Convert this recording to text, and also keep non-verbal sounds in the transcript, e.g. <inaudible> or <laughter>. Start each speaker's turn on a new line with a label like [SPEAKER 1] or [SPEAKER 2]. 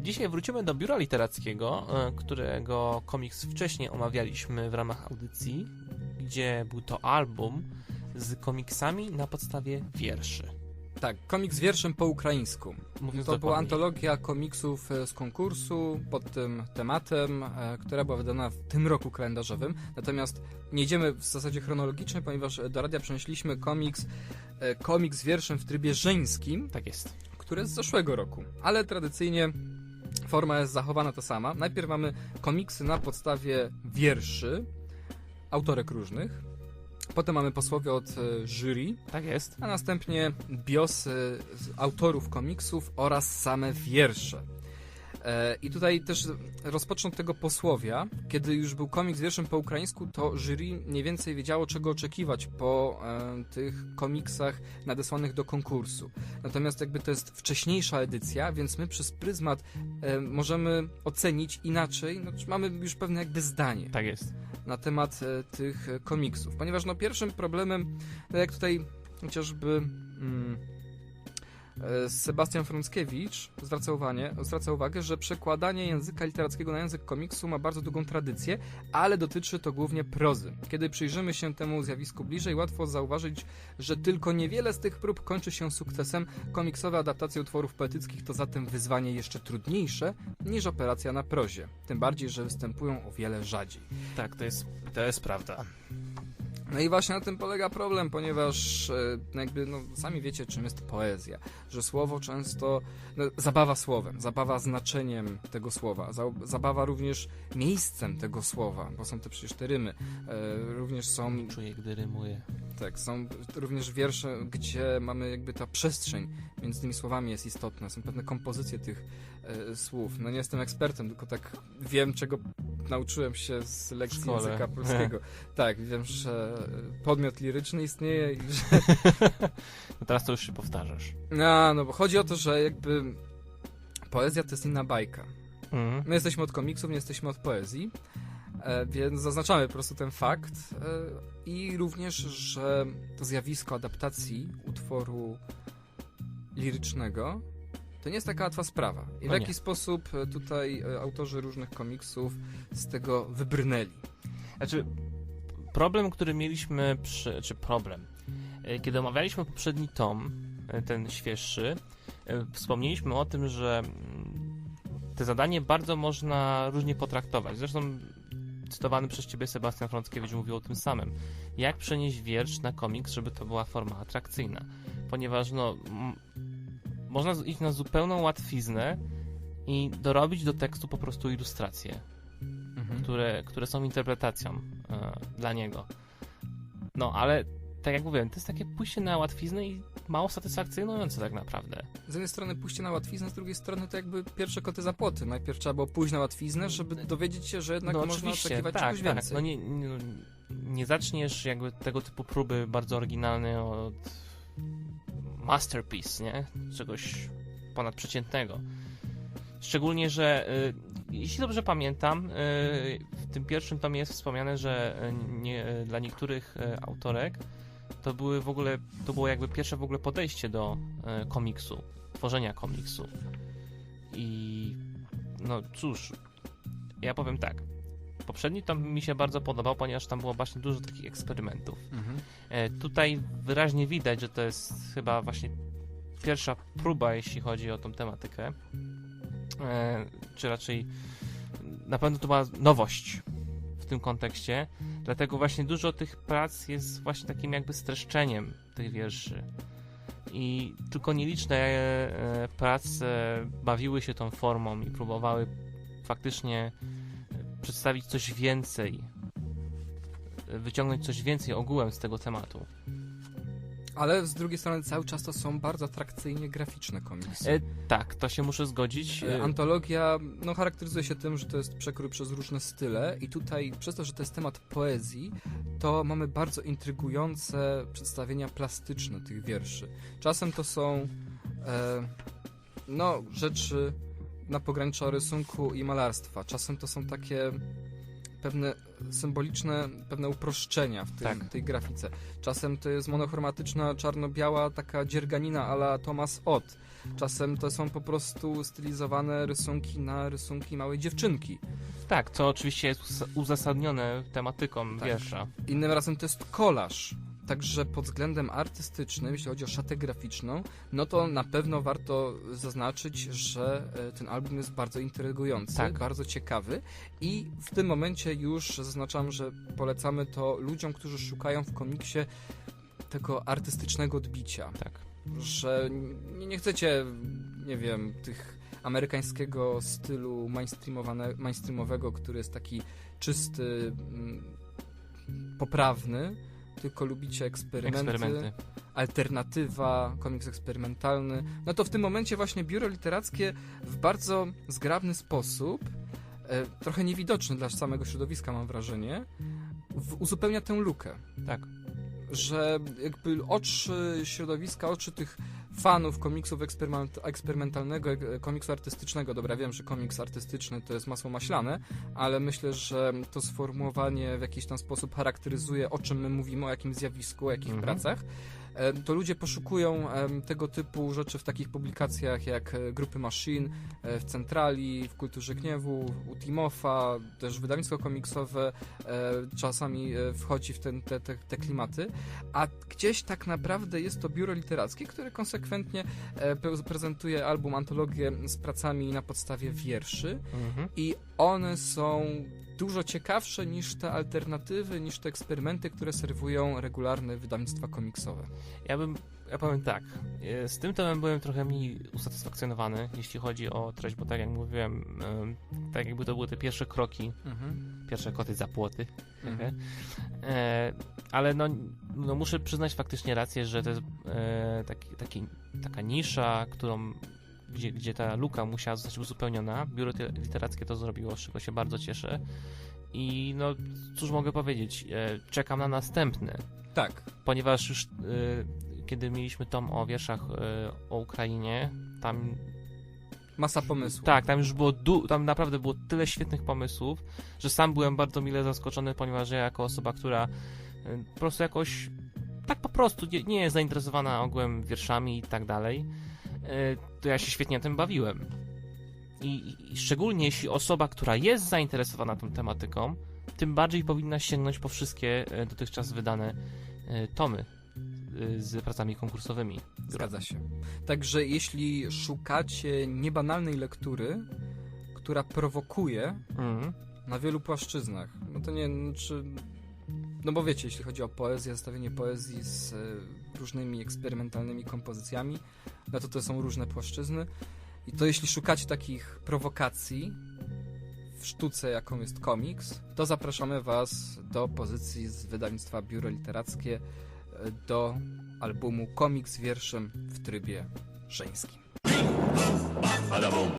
[SPEAKER 1] Dzisiaj wrócimy do biura literackiego, e, którego komiks wcześniej omawialiśmy w ramach audycji, gdzie był to album z komiksami na podstawie wierszy.
[SPEAKER 2] Tak, komiks wierszem po ukraińsku.
[SPEAKER 1] Mówiąc
[SPEAKER 2] To była antologia komiksów e, z konkursu pod tym tematem, e, która była wydana w tym roku kalendarzowym. Natomiast nie idziemy w zasadzie chronologicznie, ponieważ do radia przenieśliśmy komiks, komiks wierszem w trybie żeńskim,
[SPEAKER 1] Tak jest.
[SPEAKER 2] Który jest z zeszłego roku. Ale tradycyjnie forma jest zachowana ta sama. Najpierw mamy komiksy na podstawie wierszy, autorek różnych. Potem mamy posłowie od e, jury,
[SPEAKER 1] Tak jest.
[SPEAKER 2] a następnie biosy autorów komiksów oraz same wiersze. E, I tutaj też rozpocznę od tego posłowia. Kiedy już był komiks wierszem po ukraińsku, to jury mniej więcej wiedziało, czego oczekiwać po e, tych komiksach nadesłanych do konkursu. Natomiast jakby to jest wcześniejsza edycja, więc my przez pryzmat e, możemy ocenić inaczej, znaczy mamy już pewne jakby zdanie
[SPEAKER 1] Tak jest.
[SPEAKER 2] na temat tych komiksów. Ponieważ no, pierwszym problemem, tak jak tutaj chociażby mm, Sebastian Frąckiewicz zwraca uwagę, zwraca uwagę, że przekładanie języka literackiego na język komiksu ma bardzo długą tradycję, ale dotyczy to głównie prozy. Kiedy przyjrzymy się temu zjawisku bliżej, łatwo zauważyć, że tylko niewiele z tych prób kończy się sukcesem. Komiksowe adaptacje utworów poetyckich to zatem wyzwanie jeszcze trudniejsze niż operacja na prozie. Tym bardziej, że występują o wiele rzadziej.
[SPEAKER 1] Tak, to jest, to jest prawda.
[SPEAKER 2] No i właśnie na tym polega problem, ponieważ e, no jakby no, sami wiecie, czym jest poezja. Że słowo często. No, zabawa słowem, zabawa znaczeniem tego słowa, za, zabawa również miejscem tego słowa, bo są to przecież te rymy. E, również są,
[SPEAKER 1] Czuję, gdy rymuję.
[SPEAKER 2] tak, są również wiersze, gdzie mamy jakby ta przestrzeń między tymi słowami jest istotna. Są pewne kompozycje tych e, słów. No nie jestem ekspertem, tylko tak wiem, czego nauczyłem się z lekcji języka polskiego. <laughs> tak, wiem, że podmiot liryczny istnieje i że... <laughs>
[SPEAKER 1] No teraz to już się powtarzasz.
[SPEAKER 2] A, no bo chodzi o to, że jakby poezja to jest inna bajka.
[SPEAKER 1] Mhm.
[SPEAKER 2] My jesteśmy od komiksów, nie jesteśmy od poezji, e, więc zaznaczamy po prostu ten fakt e, i również, że to zjawisko adaptacji utworu lirycznego to nie jest taka łatwa sprawa. I w
[SPEAKER 1] No
[SPEAKER 2] jaki sposób e, tutaj e, autorzy różnych komiksów z tego wybrnęli?
[SPEAKER 1] Znaczy, problem, który mieliśmy przy, czy problem, e, kiedy omawialiśmy poprzedni tom, ten świeższy, wspomnieliśmy o tym, że mm, te zadanie bardzo można różnie potraktować. Zresztą cytowany przez ciebie Sebastian Frąckiewicz mówił o tym samym. Jak przenieść wiersz na komiks, żeby to była forma atrakcyjna? Ponieważ no, można iść na zupełną łatwiznę i dorobić do tekstu po prostu ilustracje
[SPEAKER 2] Mhm.
[SPEAKER 1] które, które są interpretacją e, dla niego. No, ale tak jak mówiłem, to jest takie pójście na łatwiznę i mało satysfakcjonujące tak naprawdę.
[SPEAKER 2] Z jednej strony pójście na łatwiznę, z drugiej strony to jakby pierwsze koty za płoty. Najpierw trzeba było pójść na łatwiznę, żeby dowiedzieć się, że jednak
[SPEAKER 1] no
[SPEAKER 2] można oczekiwać
[SPEAKER 1] tak,
[SPEAKER 2] czegoś
[SPEAKER 1] tak.
[SPEAKER 2] więcej.
[SPEAKER 1] No nie, nie, nie zaczniesz jakby tego typu próby bardzo oryginalne od masterpiece, nie? Czegoś ponadprzeciętnego. Szczególnie, że y, jeśli dobrze pamiętam, y, w tym pierwszym tomie jest wspomniane, że nie, dla niektórych y, autorek to były w ogóle, to było jakby pierwsze w ogóle podejście do komiksu, tworzenia komiksu. I no cóż, ja powiem tak. Poprzedni tom mi się bardzo podobał, ponieważ tam było właśnie dużo takich eksperymentów.
[SPEAKER 2] Mhm.
[SPEAKER 1] E, tutaj wyraźnie widać, że to jest chyba właśnie pierwsza próba, jeśli chodzi o tą tematykę. E, czy raczej na pewno to była nowość w tym kontekście. Dlatego właśnie dużo tych prac jest właśnie takim jakby streszczeniem tych wierszy. I tylko nieliczne e, prace bawiły się tą formą i próbowały faktycznie przedstawić coś więcej, wyciągnąć coś więcej ogółem z tego tematu.
[SPEAKER 2] Ale z drugiej strony cały czas to są bardzo atrakcyjnie graficzne komiksy.
[SPEAKER 1] E, tak, to się muszę zgodzić.
[SPEAKER 2] E, Antologia no, charakteryzuje się tym, że to jest przekrój przez różne style i tutaj przez to, że to jest temat poezji, to mamy bardzo intrygujące przedstawienia plastyczne tych wierszy. Czasem to są e, no, rzeczy na pograniczu rysunku i malarstwa. Czasem to są takie pewne symboliczne, pewne uproszczenia w tym,
[SPEAKER 1] Tak.
[SPEAKER 2] tej grafice. Czasem to jest monochromatyczna, czarno-biała, taka dzierganina ala Thomas Ott. Czasem to są po prostu stylizowane rysunki na rysunki małej dziewczynki.
[SPEAKER 1] Tak, co oczywiście jest uzasadnione tematyką
[SPEAKER 2] Tak.
[SPEAKER 1] wiersza.
[SPEAKER 2] Innym razem to jest kolaż. Także pod względem artystycznym, jeśli chodzi o szatę graficzną, no to na pewno warto zaznaczyć, że e, ten album jest bardzo intrygujący,
[SPEAKER 1] Tak.
[SPEAKER 2] bardzo ciekawy i w tym momencie już zaznaczam, że polecamy to ludziom, którzy szukają w komiksie tego artystycznego odbicia,
[SPEAKER 1] Tak.
[SPEAKER 2] że nie, nie chcecie, nie wiem, tych amerykańskiego stylu mainstreamowego, który jest taki czysty, mm, poprawny, tylko lubicie eksperymenty,
[SPEAKER 1] Eksperymenty.
[SPEAKER 2] alternatywa, komiks eksperymentalny, no to w tym momencie właśnie biuro literackie w bardzo zgrabny sposób, e, trochę niewidoczny dla samego środowiska mam wrażenie, uzupełnia tę lukę
[SPEAKER 1] Tak.
[SPEAKER 2] że jakby oczy środowiska, oczy tych fanów komiksów eksperyment, eksperymentalnego, komiksu artystycznego. Dobra, wiem, że komiks artystyczny to jest masło maślane, ale myślę, że to sformułowanie w jakiś tam sposób charakteryzuje, o czym my mówimy, o jakim zjawisku, o jakich
[SPEAKER 1] Mhm.
[SPEAKER 2] pracach. To ludzie poszukują tego typu rzeczy w takich publikacjach jak e, Grupy Machine, e, w Centrali, w Kulturze Gniewu, u Timofa, też wydawnictwo komiksowe e, czasami wchodzi w ten, te, te, te klimaty, a gdzieś tak naprawdę jest to biuro literackie, które konsekwentnie pre- prezentuje album, antologię z pracami na podstawie wierszy
[SPEAKER 1] Mhm.
[SPEAKER 2] i one są dużo ciekawsze niż te alternatywy, niż te eksperymenty, które serwują regularne wydawnictwa komiksowe.
[SPEAKER 1] Ja bym, ja powiem tak, e, z tym tomem byłem trochę mniej usatysfakcjonowany, jeśli chodzi o treść, bo tak jak mówiłem, em, tak jakby to były te pierwsze kroki, pierwsze koty za płoty,
[SPEAKER 2] Mhm.
[SPEAKER 1] e, ale no, no muszę przyznać faktycznie rację, że to jest e, taki, taki, taka nisza, którą gdzie, gdzie ta luka musiała zostać uzupełniona. Biuro te- literackie to zrobiło, z czego się bardzo cieszę. I no, cóż mogę powiedzieć, e, czekam na następny
[SPEAKER 2] Tak.
[SPEAKER 1] ponieważ już y, kiedy mieliśmy tom o wierszach y, o Ukrainie, tam
[SPEAKER 2] Masa pomysłów.
[SPEAKER 1] tak, tam już było du- tam naprawdę było tyle świetnych pomysłów, że sam byłem bardzo mile zaskoczony, ponieważ ja jako osoba, która po prostu jakoś tak po prostu nie, nie jest zainteresowana ogółem wierszami i tak dalej, to ja się świetnie tym bawiłem. I, I szczególnie jeśli osoba, która jest zainteresowana tą tematyką, tym bardziej powinna sięgnąć po wszystkie y, dotychczas wydane y, tomy y, z pracami konkursowymi.
[SPEAKER 2] Zgadza się. Także jeśli szukacie niebanalnej lektury, która prowokuje
[SPEAKER 1] Mhm.
[SPEAKER 2] na wielu płaszczyznach, no to nie, no, czy... No bo wiecie, jeśli chodzi o poezję, zestawienie poezji z e, różnymi eksperymentalnymi kompozycjami, no to to są różne płaszczyzny. I to jeśli szukacie takich prowokacji w sztuce, jaką jest komiks, to zapraszamy Was do pozycji z wydawnictwa Biuro Literackie e, do albumu Komiks wierszem w trybie żeńskim.